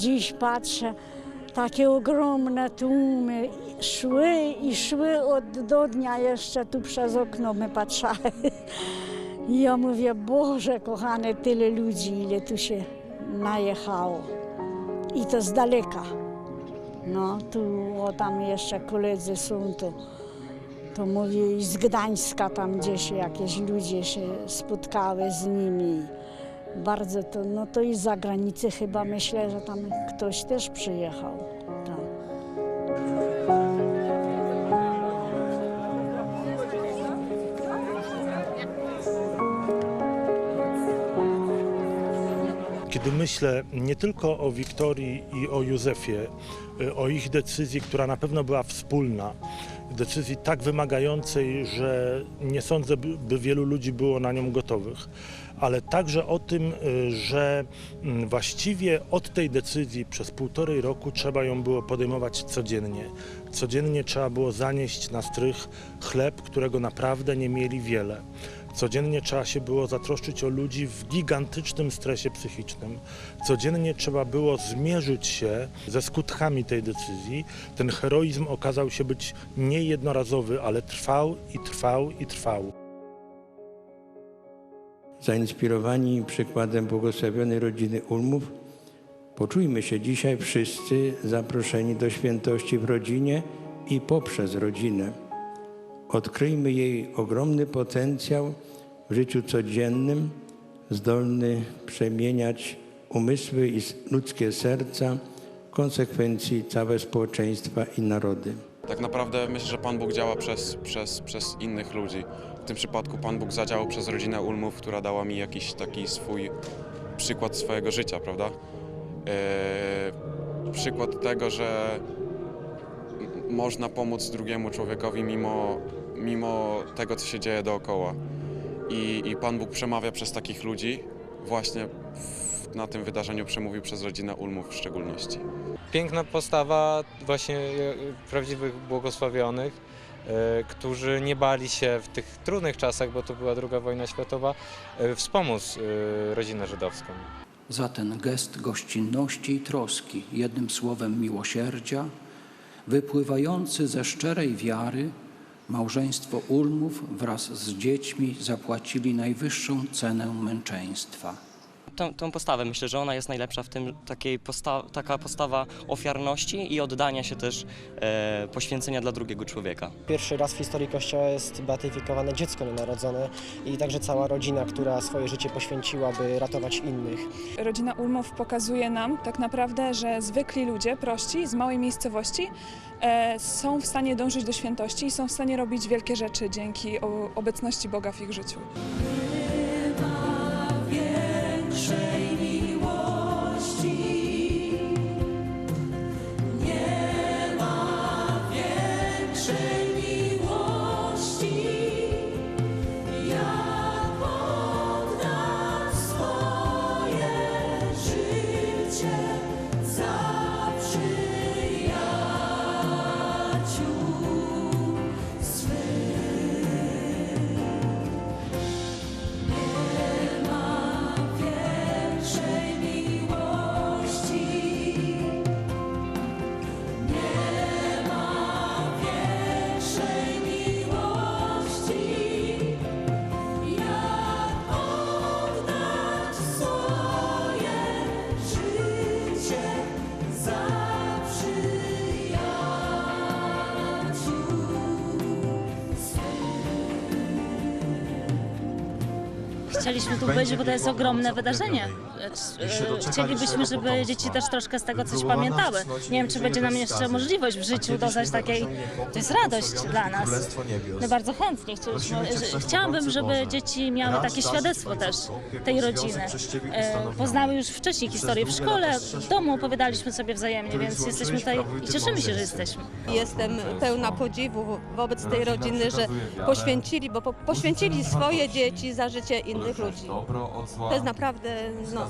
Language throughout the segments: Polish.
Dziś patrzę, takie ogromne tłumy szły i szły od do dnia jeszcze tu przez okno my patrzały. I ja mówię, Boże kochany, tyle ludzi, ile tu się najechało. I to z daleka. No, tu o, tam jeszcze koledzy są, to, to mówię i z Gdańska tam gdzieś jakieś ludzie się spotkały z nimi. Bardzo to, no to i z zagranicy chyba myślę, że tam ktoś też przyjechał. Tak. Kiedy myślę nie tylko o Wiktorii i o Józefie, y, o ich decyzji, która na pewno była wspólna, decyzji tak wymagającej, że nie sądzę, by wielu ludzi było na nią gotowych, ale także o tym, y, że mm, właściwie od tej decyzji przez półtorej roku trzeba ją było podejmować codziennie. Codziennie trzeba było zanieść na strych chleb, którego naprawdę nie mieli wiele. Codziennie trzeba się było zatroszczyć o ludzi w gigantycznym stresie psychicznym. Codziennie trzeba było zmierzyć się ze skutkami tej decyzji. Ten heroizm okazał się być nie jednorazowy, ale trwał i trwał i trwał. Zainspirowani przykładem błogosławionej rodziny Ulmów, poczujmy się dzisiaj wszyscy zaproszeni do świętości w rodzinie i poprzez rodzinę. Odkryjmy jej ogromny potencjał w życiu codziennym, zdolny przemieniać umysły i ludzkie serca, w konsekwencji całe społeczeństwa i narody. Tak naprawdę myślę, że Pan Bóg działa przez, przez, przez innych ludzi. W tym przypadku Pan Bóg zadziałał przez rodzinę Ulmów, która dała mi jakiś taki swój przykład swojego życia, prawda? Eee, przykład tego, że można pomóc drugiemu człowiekowi mimo, mimo tego, co się dzieje dookoła. I, I Pan Bóg przemawia przez takich ludzi. Właśnie w, na tym wydarzeniu przemówił przez rodzinę Ulmów w szczególności. piękna postawa właśnie e, prawdziwych błogosławionych, e, którzy nie bali się w tych trudnych czasach, bo to była II wojna światowa, e, wspomóc e, rodzinę żydowską. za ten gest gościnności i troski, jednym słowem miłosierdzia, wypływający ze szczerej wiary, małżeństwo Ulmów wraz z dziećmi zapłacili najwyższą cenę męczeństwa. Tą, tą postawę. Myślę, że ona jest najlepsza w tym, takiej posta taka postawa ofiarności i oddania się też e, poświęcenia dla drugiego człowieka. Pierwszy raz w historii Kościoła jest beatyfikowane dziecko nienarodzone i także cała rodzina, która swoje życie poświęciła, by ratować innych. Rodzina Ulmów pokazuje nam tak naprawdę, że zwykli ludzie, prości, z małej miejscowości e, są w stanie dążyć do świętości i są w stanie robić wielkie rzeczy dzięki obecności Boga w ich życiu. Chcieliśmy tu być, bo to jest ogromne wydarzenie. E, Chcielibyśmy, żeby dzieci też troszkę z tego coś pamiętały. Nie wiem, czy będzie nam jeszcze możliwość w życiu dodać takiej... To jest radość dla nas. My bardzo chętnie chcieliśmy. Chciałabym, żeby dzieci miały takie świadectwo też tej rodziny. E, Poznały już wcześniej historię w szkole, w domu opowiadaliśmy sobie wzajemnie, więc jesteśmy tutaj i cieszymy się, że jesteśmy. Jestem pełna podziwu wobec tej rodziny, że poświęcili, bo po, poświęcili swoje dzieci za życie innych ludzi. To jest naprawdę no,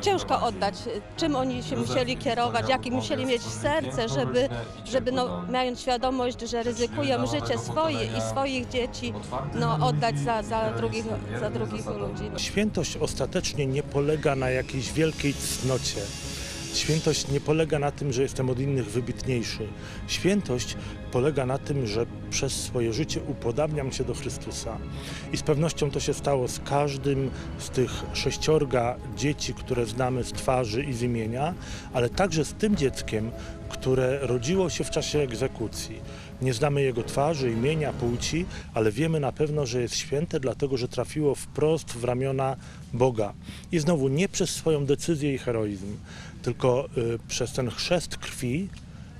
ciężko oddać, czym oni się musieli kierować, jakie musieli mieć serce, żeby, żeby no, mając świadomość, że ryzykują życie swoje i swoich dzieci, no, oddać za, za, drugich, za drugich ludzi. Świętość ostatecznie nie polega na jakiejś wielkiej cnocie. Świętość nie polega na tym, że jestem od innych wybitniejszy. Świętość polega na tym, że przez swoje życie upodabniam się do Chrystusa. I z pewnością to się stało z każdym z tych sześciorga dzieci, które znamy z twarzy i z imienia, ale także z tym dzieckiem, które rodziło się w czasie egzekucji. Nie znamy jego twarzy, imienia, płci, ale wiemy na pewno, że jest święte, dlatego że trafiło wprost w ramiona Boga. I znowu nie przez swoją decyzję i heroizm, tylko y, przez ten chrzest krwi,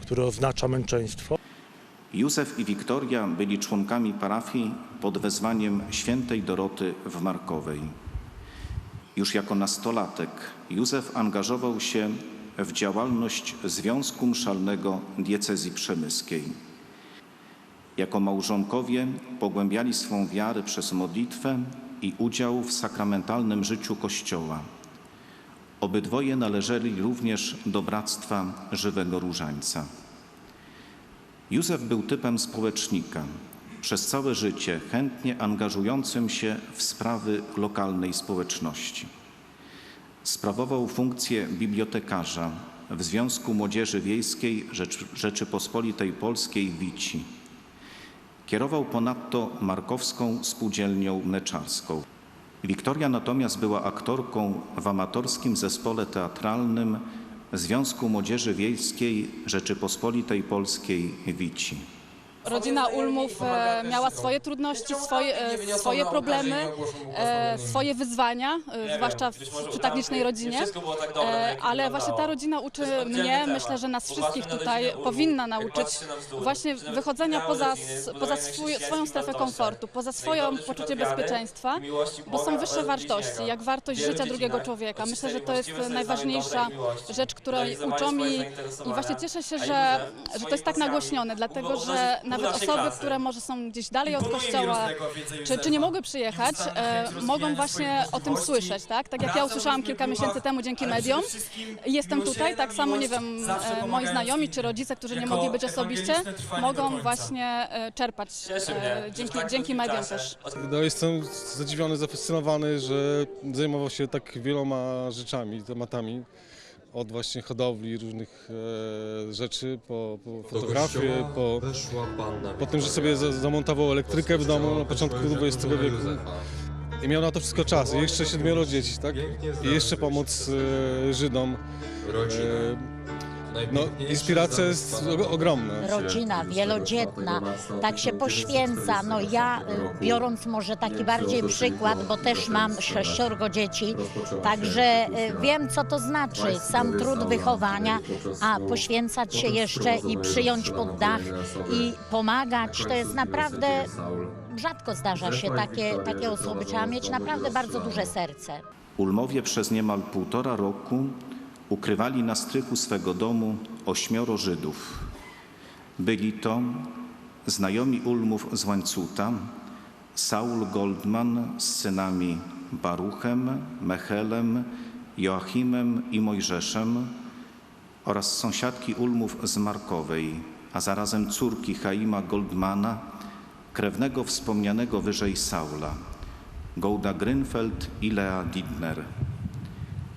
który oznacza męczeństwo. Józef i Wiktoria byli członkami parafii pod wezwaniem świętej Doroty w Markowej. Już jako nastolatek Józef angażował się w działalność Związku Mszalnego Diecezji Przemyskiej. Jako małżonkowie pogłębiali swą wiarę przez modlitwę i udział w sakramentalnym życiu Kościoła. Obydwoje należeli również do Bractwa Żywego Różańca. Józef był typem społecznika, przez całe życie chętnie angażującym się w sprawy lokalnej społeczności. Sprawował funkcję bibliotekarza w Związku Młodzieży Wiejskiej Rzecz, Rzeczypospolitej Polskiej Wici. Kierował ponadto Markowską Spółdzielnią Mleczarską. Wiktoria natomiast była aktorką w amatorskim zespole teatralnym Związku Młodzieży Wiejskiej Rzeczypospolitej Polskiej Wici. Rodzina Ulmów e, miała swoje trudności, swoje, e, swoje problemy, e, swoje wyzwania, e, zwłaszcza w, przy tak. licznej rodzinie. E, ale właśnie ta rodzina uczy mnie, myślę, że nas wszystkich tutaj powinna nauczyć właśnie wychodzenia poza, poza swój, swoją strefę komfortu, poza swoje poczucie bezpieczeństwa, bo są wyższe wartości, jak wartość życia drugiego człowieka. Myślę, że to jest najważniejsza rzecz, której uczą i, i właśnie cieszę się, że, że to jest tak nagłośnione, dlatego że nawet osoby, które może są gdzieś dalej od kościoła, czy, czy nie mogły przyjechać, e, mogą właśnie o tym słyszeć, tak? Tak jak ja usłyszałam kilka miesięcy temu dzięki mediom. Jestem tutaj, tak samo, nie wiem, e, moi znajomi czy rodzice, którzy nie mogli być osobiście, mogą właśnie e, czerpać e, dzięki, dzięki mediom też. No, jestem zadziwiony, zafascynowany, że zajmował się tak wieloma rzeczami, tematami. Od właśnie hodowli różnych e, rzeczy, po, po fotografię, po, po tym, że sobie za- zamontował elektrykę w domu na początku XX wieku. I miał na to wszystko czas. I jeszcze siedmioro dzieci, tak? I jeszcze pomóc e, Żydom. E, no, inspiracja jest ogromna. rodzina wielodzietna, tak się poświęca. No ja, y, biorąc może taki bardziej przykład, bo też mam sześciorgo dzieci, także y, wiem, co to znaczy, sam trud wychowania, a poświęcać się jeszcze i przyjąć pod dach i pomagać, to jest naprawdę, rzadko zdarza się takie, takie osoby. Trzeba mieć naprawdę bardzo duże serce. Ulmowie przez niemal półtora roku ukrywali na strychu swego domu ośmioro Żydów. Byli to znajomi Ulmów z Łańcuta, Saul Goldman z synami Baruchem, Mechelem, Joachimem i Mojżeszem oraz sąsiadki Ulmów z Markowej, a zarazem córki Chaima Goldmana, krewnego wspomnianego wyżej Saula, Golda Grünfeld i Lea Didner.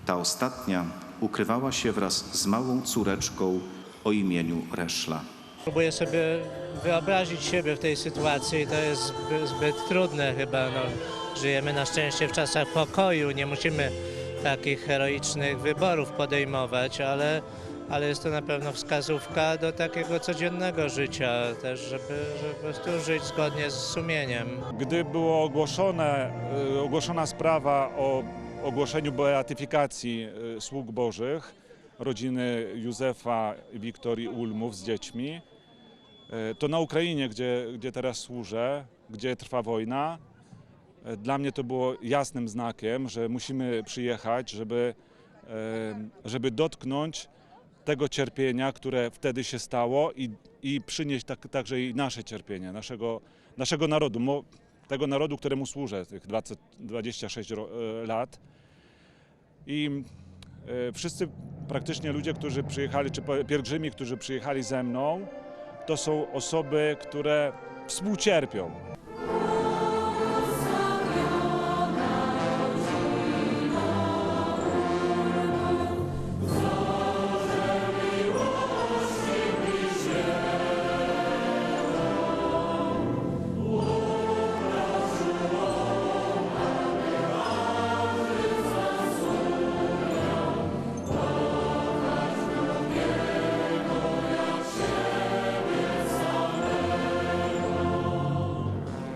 Ta ostatnia ukrywała się wraz z małą córeczką o imieniu Reszla. Próbuję sobie wyobrazić siebie w tej sytuacji. To jest zbyt, zbyt trudne chyba. No, żyjemy na szczęście w czasach pokoju. Nie musimy takich heroicznych wyborów podejmować, ale, ale jest to na pewno wskazówka do takiego codziennego życia też, żeby, żeby po prostu żyć zgodnie z sumieniem. Gdy była ogłoszone, y, ogłoszona sprawa o ogłoszeniu beatyfikacji y, sług bożych, rodziny Józefa i Wiktorii Ulmów z dziećmi, y, to na Ukrainie, gdzie, gdzie teraz służę, gdzie trwa wojna, y, dla mnie to było jasnym znakiem, że musimy przyjechać, żeby, żeby dotknąć tego cierpienia, które wtedy się stało i, i przynieść tak, także i nasze cierpienie, naszego, naszego narodu. Tego narodu, któremu służę tych 20, 26 ro- e, lat. I e, wszyscy praktycznie ludzie, którzy przyjechali, czy pielgrzymi, którzy przyjechali ze mną, to są osoby, które współcierpią.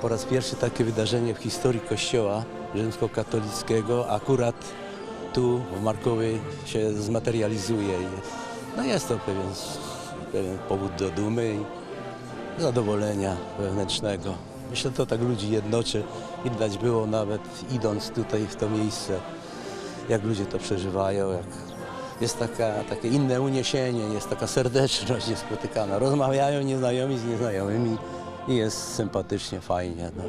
Po raz pierwszy takie wydarzenie w historii Kościoła rzymskokatolickiego akurat tu w Markowie się zmaterializuje. No jest to pewien, pewien powód do dumy i zadowolenia wewnętrznego. Myślę, że to tak ludzi jednoczy. Widać było nawet idąc tutaj w to miejsce, jak ludzie to przeżywają, jak jest taka, takie inne uniesienie, jest taka serdeczność jest spotykana. Rozmawiają nieznajomi z nieznajomymi i jest sympatycznie, fajnie. No.